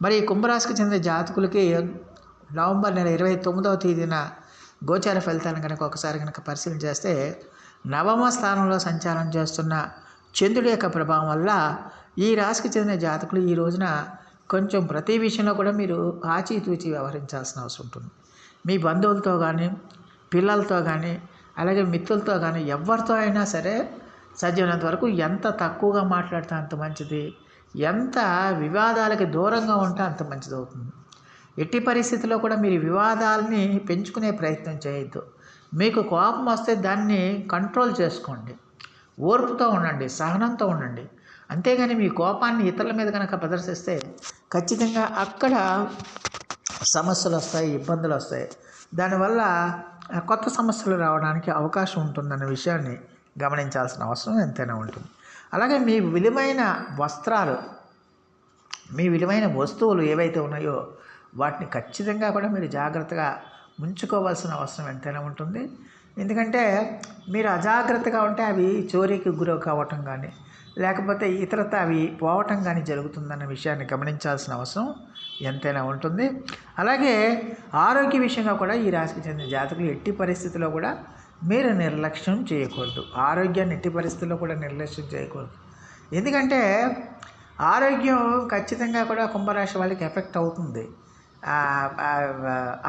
మరి కుంభరాశికి చెందిన జాతకులకి నవంబర్ నెల ఇరవై తొమ్మిదవ తేదీన గోచార ఫలితాలను కనుక ఒకసారి కనుక పరిశీలన చేస్తే నవమ స్థానంలో సంచారం చేస్తున్న చంద్రుడి యొక్క ప్రభావం వల్ల ఈ రాశికి చెందిన జాతకులు ఈ రోజున కొంచెం ప్రతి విషయంలో కూడా మీరు ఆచితూచి వ్యవహరించాల్సిన అవసరం ఉంటుంది. మీ బంధువులతో కానీ పిల్లలతో కానీ అలాగే మిత్రులతో కానీ ఎవరితో అయినా సరే సాధ్యమైనంత వరకు ఎంత తక్కువగా మాట్లాడితే అంత మంచిది. ఎంత వివాదాలకి దూరంగా ఉంటే అంత మంచిది అవుతుంది ఎట్టి పరిస్థితిలో కూడా మీరు వివాదాలని పెంచుకునే ప్రయత్నం చేయొద్దు. మీకు కోపం వస్తే దాన్ని కంట్రోల్ చేసుకోండి. ఓర్పుతో ఉండండి సహనంతో ఉండండి. అంతేగాని మీ కోపాన్ని ఇతరుల మీద కనుక ప్రదర్శిస్తే ఖచ్చితంగా అక్కడ సమస్యలు వస్తాయి ఇబ్బందులు వస్తాయి. దానివల్ల కొత్త సమస్యలు రావడానికి అవకాశం ఉంటుందన్న విషయాన్ని గమనించాల్సిన అవసరం ఎంతైనా ఉంటుంది. అలాగే మీ విలువైన వస్త్రాలు మీ విలువైన వస్తువులు ఏవైతే ఉన్నాయో వాటిని ఖచ్చితంగా కూడా మీరు జాగ్రత్తగా ఉంచుకోవాల్సిన అవసరం ఎంతైనా ఉంటుంది. ఎందుకంటే మీరు అజాగ్రత్తగా ఉంటే అవి చోరీకి గురి కావటం కానీ లేకపోతే ఇతరత అవి పోవటం కానీ జరుగుతుందన్న విషయాన్ని గమనించాల్సిన అవసరం ఎంతైనా ఉంటుంది. అలాగే ఆరోగ్య విషయంగా కూడా ఈ రాశికి చెందిన జాతకులు ఎట్టి పరిస్థితిలో కూడా మీరు నిర్లక్ష్యం చేయకూడదు. ఆరోగ్యాన్ని ఎట్టి పరిస్థితుల్లో కూడా నిర్లక్ష్యం చేయకూడదు. ఎందుకంటే ఆరోగ్యం ఖచ్చితంగా కూడా కుంభరాశి వాళ్ళకి ఎఫెక్ట్ అవుతుంది.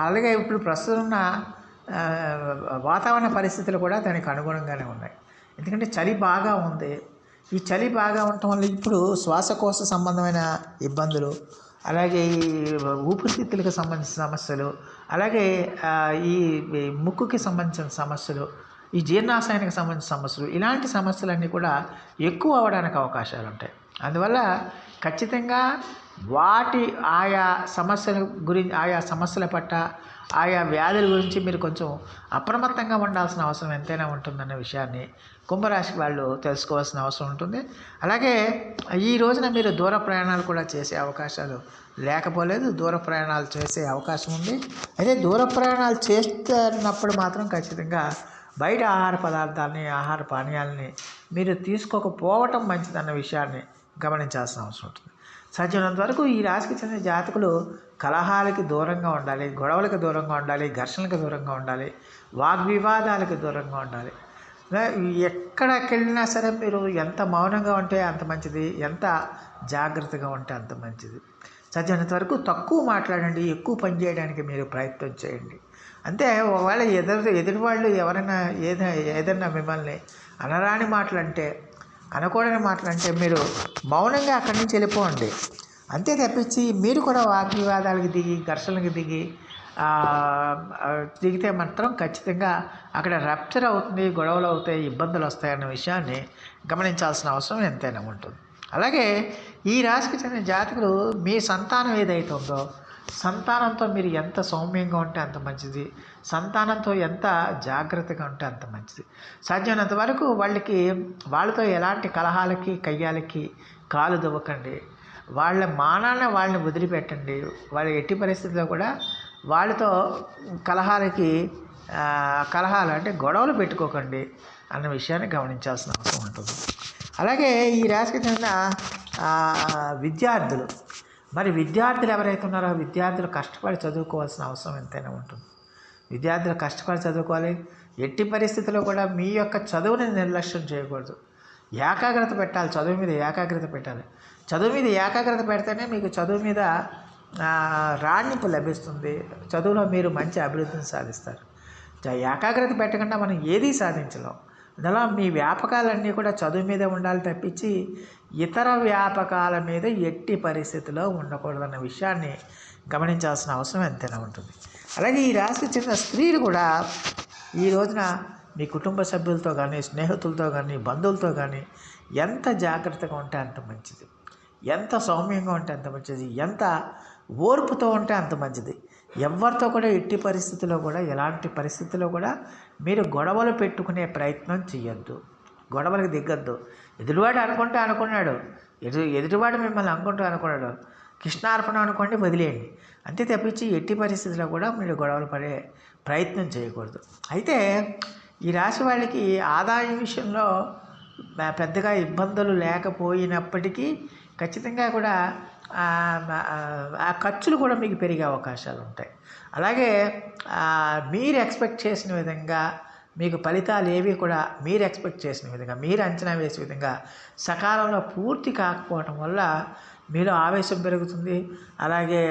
అలాగే ఇప్పుడు ప్రస్తుతం ఉన్న వాతావరణ పరిస్థితులు కూడా దానికి అనుగుణంగానే ఉన్నాయి. ఎందుకంటే చలి బాగా ఉంది. ఈ చలి బాగా ఉండటం వల్ల ఇప్పుడు శ్వాసకోశ సంబంధమైన ఇబ్బందులు అలాగే ఈ ఊపిరితిత్తులకు సంబంధించిన సమస్యలు అలాగే ఈ ముక్కుకి సంబంధించిన సమస్యలు ఈ జీర్ణాశయానికి సంబంధించిన సమస్యలు ఇలాంటి సమస్యలన్నీ కూడా ఎక్కువ అవ్వడానికి అవకాశాలు ఉంటాయి. అందువల్ల ఖచ్చితంగా వాటి ఆయా సమస్యల గురించి ఆయా సమస్యల పట్ల ఆయా వ్యాధుల గురించి మీరు కొంచెం అప్రమత్తంగా ఉండాల్సిన అవసరం ఎంతైనా ఉంటుందన్న విషయాన్ని కుంభరాశి వాళ్ళు తెలుసుకోవాల్సిన అవసరం ఉంటుంది. అలాగే ఈ రోజున మీరు దూర ప్రయాణాలు కూడా చేసే అవకాశాలు లేకపోలేదు. దూర ప్రయాణాలు చేసే అవకాశం ఉంది. అయితే దూర ప్రయాణాలు చేస్తున్నప్పుడు మాత్రం ఖచ్చితంగా బయట ఆహార పదార్థాలని ఆహార పానీయాలని మీరు తీసుకోకపోవటం మంచిదన్న విషయాన్ని గమనించాల్సిన అవసరం ఉంటుంది. సాధ్యమైనంత వరకు ఈ రాశికి చెందిన జాతకులు కలహాలకి దూరంగా ఉండాలి గొడవలకు దూరంగా ఉండాలి ఘర్షణలకు దూరంగా ఉండాలి వాగ్వివాదాలకు దూరంగా ఉండాలి. లే- సరే మీరు ఎంత మౌనంగా ఉంటే అంత మంచిది ఎంత జాగ్రత్తగా ఉంటే అంత మంచిది. సాధ్యమైనంత వరకు తక్కువ మాట్లాడండి ఎక్కువ పని చేయడానికి మీరు ప్రయత్నం చేయండి. అంతే ఒకవేళ ఎదురు ఎదుటి వాళ్ళు ఎవరైనా ఏదైనా ఏదైనా మిమ్మల్ని అనరాని మాటలు అంటే అనకూడని మాటలు అంటే మీరు మౌనంగా అక్కడి నుంచి వెళ్ళిపోండి. అంతే తప్పించి మీరు కూడా వాగ్వివాదాలకు దిగి ఘర్షణలకు దిగి దిగితే మాత్రం ఖచ్చితంగా అక్కడ రప్చర్ అవుతుంది గొడవలు అవుతాయి ఇబ్బందులు వస్తాయన్న విషయాన్ని గమనించాల్సిన అవసరం ఎంతైనా ఉంటుంది. అలాగే ఈ రాశికి చెందిన జాతకులు మీ సంతానం ఏదైతే ఉందో సంతానంతో మీరు ఎంత సౌమ్యంగా ఉంటే అంత మంచిది. సంతానంతో ఎంత జాగ్రత్తగా ఉంటే అంత మంచిది. సాధ్యమైనంత వరకు వాళ్ళకి వాళ్ళతో ఎలాంటి కలహాలకి కయ్యాలకి కాలు దువ్వకండి. వాళ్ళ మానాన్ని వాళ్ళని వదిలిపెట్టండి. వాళ్ళ ఎట్టి పరిస్థితిలో కూడా వాళ్ళతో కలహాలకి కలహాలు అంటే గొడవలు పెట్టుకోకండి అన్న విషయాన్ని గమనించాల్సిన అవసరం ఉంటుంది. అలాగే ఈ రాశికి చెందిన విద్యార్థులు మరి విద్యార్థులు ఎవరైతే ఉన్నారో విద్యార్థులు కష్టపడి చదువుకోవాల్సిన అవసరం ఎంతైనా ఉంటుంది. విద్యార్థులు కష్టపడి చదువుకోవాలి. ఎట్టి పరిస్థితుల్లో కూడా మీ యొక్క చదువుని నిర్లక్ష్యం చేయకూడదు. ఏకాగ్రత పెట్టాలి. చదువు మీద ఏకాగ్రత పెట్టాలి. చదువు మీద ఏకాగ్రత పెడితేనే మీకు చదువు మీద రాణింపు లభిస్తుంది. చదువులో మీరు మంచి అభివృద్ధిని సాధిస్తారు. ఏకాగ్రత పెట్టకుండా మనం ఏదీ సాధించలేం. అందులో మీ వ్యాపకాలన్నీ కూడా చదువు మీదే ఉండాలి తప్పించి ఇతర వ్యాపకాల మీద ఎట్టి పరిస్థితిలో ఉండకూడదన్న విషయాన్ని గమనించాల్సిన అవసరం ఎంతైనా ఉంటుంది. అలాగే ఈ రాశికి చెందిన స్త్రీలు కూడా ఈ రోజున మీ కుటుంబ సభ్యులతో కానీ స్నేహితులతో కానీ బంధువులతో కానీ ఎంత జాగ్రత్తగా ఉంటే అంత మంచిది. ఎంత సౌమ్యంగా ఉంటే అంత మంచిది. ఎంత ఓర్పుతో ఉంటే అంత మంచిది. ఎవరితో కూడా ఎట్టి పరిస్థితిలో కూడా ఎలాంటి పరిస్థితిలో కూడా మీరు గొడవలు పెట్టుకునే ప్రయత్నం చేయొద్దు గొడవలకు దిగ్గద్దు ఎదుటివాడు అనుకుంటే అనుకున్నాడు. ఎదు ఎదుటివాడు మిమ్మల్ని అనుకుంటూ అనుకున్నాడు. కృష్ణార్పణ అనుకోండి వదిలేయండి. అంతే తప్పించి ఎట్టి పరిస్థితుల్లో కూడా మీరు గొడవలు పడే ప్రయత్నం చేయకూడదు. అయితే ఈ రాశి వాళ్ళకి ఆదాయం విషయంలో పెద్దగా ఇబ్బందులు లేకపోయినప్పటికీ ఖచ్చితంగా కూడా ఆ, ఖర్చులు కూడా మీకు పెరిగే అవకాశాలు ఉంటాయి. అలాగే మీరు ఎక్స్పెక్ట్ చేసిన విధంగా మీకు ఫలితాలు ఏవి కూడా మీరు ఎక్స్పెక్ట్ చేసిన విధంగా మీరు అంచనా వేసే విధంగా సకాలంలో పూర్తి కాకపోవటం వల్ల మీలో ఆవేశం పెరుగుతుంది అలాగే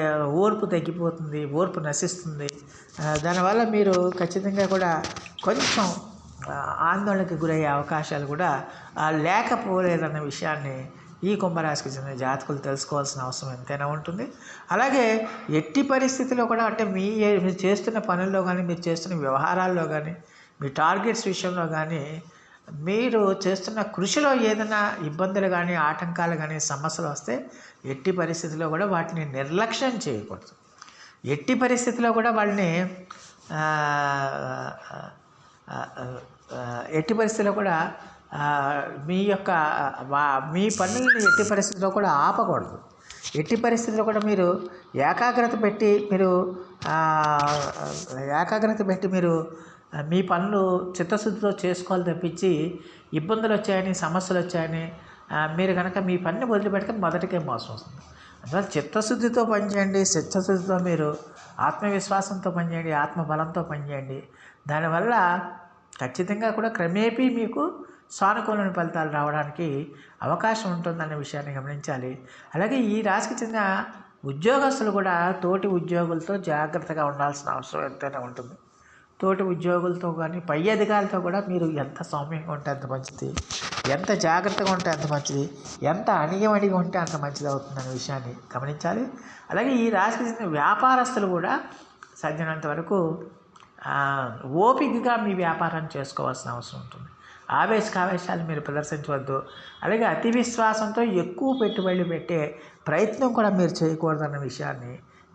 ఓర్పు తగ్గిపోతుంది ఓర్పు నశిస్తుంది. దానివల్ల మీరు ఖచ్చితంగా కూడా కొంచెం ఆందోళనకి గురయ్యే అవకాశాలు కూడా లేకపోలేదన్న విషయాన్ని ఈ కుంభరాశికి చెందిన జాతకులు తెలుసుకోవాల్సిన అవసరం ఎంతైనా ఉంటుంది. అలాగే ఎట్టి పరిస్థితిలో కూడా అంటే మీ మీరు చేస్తున్న పనుల్లో కానీ మీరు చేస్తున్న వ్యవహారాల్లో కానీ మీ టార్గెట్స్ విషయంలో కానీ మీరు చేస్తున్న కృషిలో ఏదైనా ఇబ్బందులు కానీ ఆటంకాలు కానీ సమస్యలు వస్తే ఎట్టి పరిస్థితిలో కూడా వాటిని నిర్లక్ష్యం చేయకూడదు. ఎట్టి పరిస్థితిలో కూడా వాళ్ళని ఎట్టి పరిస్థితిలో కూడా మీ యొక్క వా- మీ పనులను ఎట్టి పరిస్థితిలో కూడా ఆపకూడదు. ఎట్టి పరిస్థితిలో కూడా మీరు ఏకాగ్రత పెట్టి మీరు ఏకాగ్రత పెట్టి మీరు మీ పనులు చిత్తశుద్ధితో చేసుకోవాలి తప్పించి ఇబ్బందులు వచ్చాయని సమస్యలు వచ్చాయని మీరు కనుక మీ పనిని వదిలిపెడితే మొదటికే మోసం వస్తుంది. అందువల్ల చిత్తశుద్ధితో పనిచేయండి చిత్తశుద్ధితో మీరు ఆత్మవిశ్వాసంతో పనిచేయండి ఆత్మబలంతో పనిచేయండి. దానివల్ల ఖచ్చితంగా కూడా క్రమేపీ మీకు సానుకూలమైన ఫలితాలు రావడానికి అవకాశం ఉంటుందనే విషయాన్ని గమనించాలి. అలాగే ఈ రాశికి చెందిన ఉద్యోగస్తులు కూడా తోటి ఉద్యోగులతో జాగ్రత్తగా ఉండాల్సిన అవసరం ఎంతైనా ఉంటుంది. తోటి ఉద్యోగులతో కానీ పై అధికారులతో కూడా మీరు ఎంత సౌమ్యంగా ఉంటే అంత మంచిది. ఎంత జాగ్రత్తగా ఉంటే అంత మంచిది. ఎంత అణిగమణిగి ఉంటే అంత మంచిది అవుతుందనే విషయాన్ని గమనించాలి. అలాగే ఈ రాశికి చెందిన వ్యాపారస్తులు కూడా సాధ్యమైనంత వరకు ఓపికగా మీ వ్యాపారాన్ని చేసుకోవాల్సిన అవసరం ఉంటుంది. ఆవేశకావేశాలు మీరు ప్రదర్శించవద్దు. అలాగే అతి విశ్వాసంతో ఎక్కువ పెట్టుబడులు పెట్టే ప్రయత్నం కూడా మీరు చేయకూడదన్న విషయాన్ని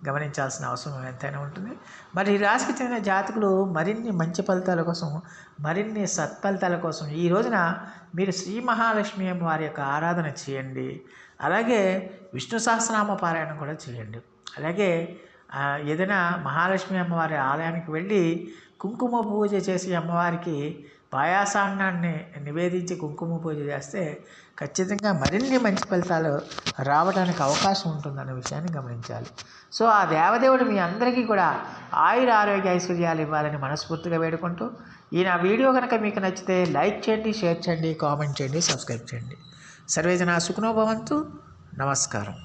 గమనించాల్సిన అవసరం ఎంతైనా ఉంటుంది. మరి ఈ రాశికి చెందిన జాతకులు మరిన్ని మంచి ఫలితాల కోసం మరిన్ని సత్ఫలితాల కోసం ఈ రోజున మీరు శ్రీ మహాలక్ష్మి అమ్మ వారి యొక్క ఆరాధన చేయండి. అలాగే విష్ణు సహస్రనామ పారాయణం కూడా చేయండి. అలాగే ఏదైనా మహాలక్ష్మి అమ్మవారి ఆలయానికి వెళ్ళి కుంకుమ పూజ చేసి అమ్మవారికి పాయాసాన్నాన్ని నివేదించి కుంకుమ పూజ చేస్తే ఖచ్చితంగా మరిన్ని మంచి ఫలితాలు రావడానికి అవకాశం ఉంటుందన్న విషయాన్ని గమనించాలి. సో ఆ దేవదేవుడు మీ అందరికీ కూడా ఆయుర ఆరోగ్య ఐశ్వర్యాలు ఇవ్వాలని మనస్ఫూర్తిగా వేడుకుంటూ ఈ నా వీడియో కనుక మీకు నచ్చితే లైక్ చేయండి షేర్ చేయండి కామెంట్ చేయండి సబ్స్క్రైబ్ చేయండి. సర్వేజన సుఖనోభవంతు నమస్కారం.